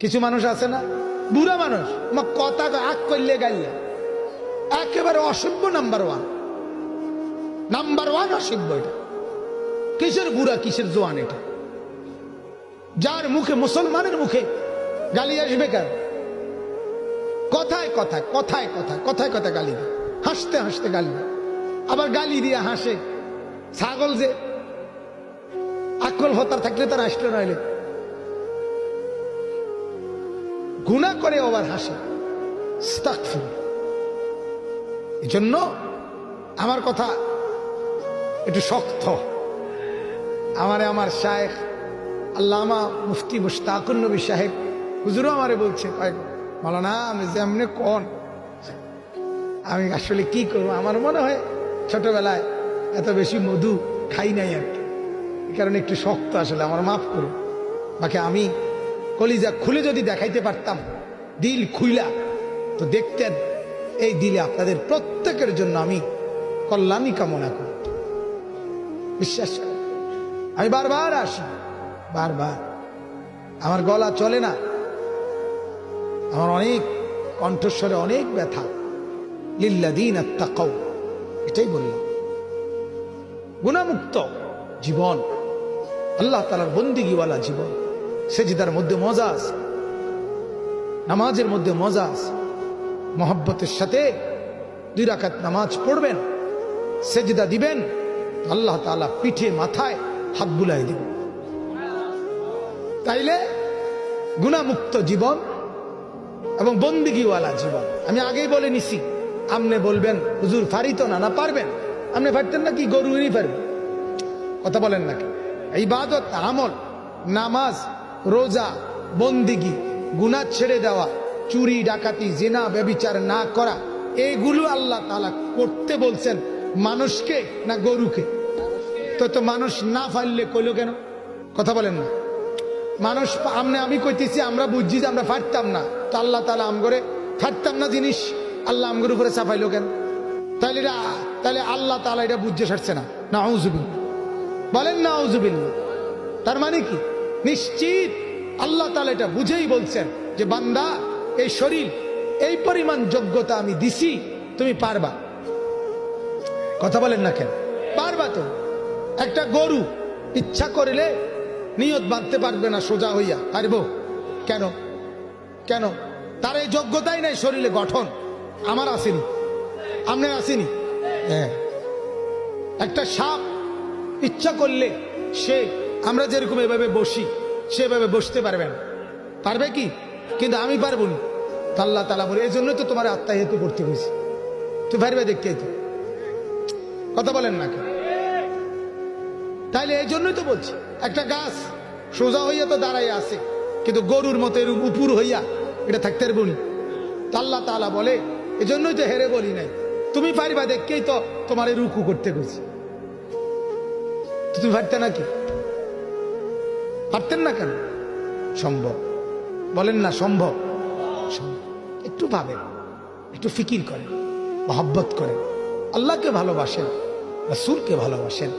কিছু মানুষ আছে না? বুড়া মানুষ। মা কথা আগ করলে গাইলে। একেবারে অসভ্য নাম্বার ওয়ান নাম্বার ওয়ান অসভ্য এটা। কিসের বুড়া, কিসের জোয়ান এটা? যার মুখে, মুসলমানের মুখে গালি আসবে কেন কথায় কথায় কথায় কথায় কথায় কথায় গালি দেয়। হাসতে হাসতে গালি আবার গালি দিয়ে হাসে। ছাগল যে আকল হতার থাকলে তার আসলে নইলে গুণা করে আবার হাসে। এই জন্য আমার কথা একটু শক্ত। আমারে আমার শায়েখ আল্লামা মুফতি মুশতাকুর নবী সাহেব, হুজুরও আমারে বলছে না আমি যেমনি কোন? আমি আসলে কি করব? আমার মনে হয় ছোটবেলায় এত বেশি মধু খাই নাই আর কি। কারণে একটু শক্ত আসলে, আমার মাফ করুন। বাকি আমি কলিজা খুলে যদি দেখাইতে পারতাম, দিল খুইলা, তো দেখতেন এই দিলে আপনাদের প্রত্যেকের জন্য আমি কল্যাণই কামনা করি। বিশ্বাস আমি বারবার আসি, বারবার। আমার গলা চলে না। আমার অনেক কণ্ঠস্বরে অনেক ব্যথা। লিল্লাদিন আত্মাকাও এটাই বললাম। গুণামুক্ত জীবন, আল্লাহ তালার বন্দিগিওয়ালা জীবন। সেজিদার মধ্যে মজা আছে, নামাজের মধ্যে মজা আছে, মহব্বতের সাথে দুই রাকাত নামাজ পড়বেন, সেজদা দিবেন আল্লাহ তালা পিঠে, মাথায় হাত বুলাই দিবেন। তাইলে গুণামুক্ত জীবন এবং বন্দিগিওয়ালা জীবন। আমি আগেই বলে নিছি আপনি বলবেন, হুজুর ফারিত না না পারবেন। আপনি পারতেন নাকি গরুরই পারবেন কথা বলেন নাকি? এই বাদত আমল, নামাজ রোজা, বন্দিগি গুনা ছেড়ে দেওয়া, চুরি, ডাকাতি, জেনা, ব্যবিচার না করা এইগুলো আল্লাহ তালা করতে বলছেন মানুষকে না গরুকে? তো তো মানুষ না ফাইললে কইলো কেন? কথা বলেন না। মানুষ, আমনে আমি কইতেছি, আমরা বুঝছি যে আমরা ফাটতাম না। তো আল্লাহ তালা আম করে ফাটতাম না জিনিস, আল্লাহ আমগর উপরে চাপাইলো কেন? তাহলে এটা তাহলে আল্লাহ তালা এটা বুঝতে সারছে না। না আউজুবিন বলেন না আউজুবিন তার মানে কি? নিশ্চিত। আল্লাহ তালা এটা বুঝেই বলছেন যে, বান্দা, এই শরীর, এই পরিমাণ যোগ্যতা আমি দিছি, তুমি পারবা। কথা বলেন না কেন? পারবা তো। একটা গরু ইচ্ছা করিলে নিয়ত বাঁধতে পারবে না সোজা হইয়া। পারব? কেন? কেন? তার এই যোগ্যতাই নাই শরীরে গঠন। আমার আসেনি। আপনার আসেনি? হ্যাঁ। একটা সাপ ইচ্ছা করলে সে আমরা যেরকম এভাবে বসি, সেভাবে বসতে পারবে না। পারবে কি? কিন্তু আমি পারব না। আল্লাহ তালা বলে এই জন্য তো তোমার আত্মা হেতু করতে হয়েছে। তুই পারবে দেখতে তো। কথা বলেন না কেন তাইলে এই জন্যই তো বলছি, একটা গাছ সোজা হইয়া তো দাঁড়াই আছে, কিন্তু গরুর মতো এরকম উপুর হইয়া এটা থাকতে পারব নি। তো আল্লাহ তালা বলে এই জন্যই তো হেরে বলি নাই। তুমি পারিবা দেখকেই তো তোমার রুকু করতে গেছি তুমি পারতে নাকি পারতেন না কেন? সম্ভব। বলেন না, সম্ভব। একটু ভাবেন, একটু ফিকির করেন, মহব্বত করেন। আল্লাহকে ভালোবাসেন, রসুলকে ভালোবাসেন।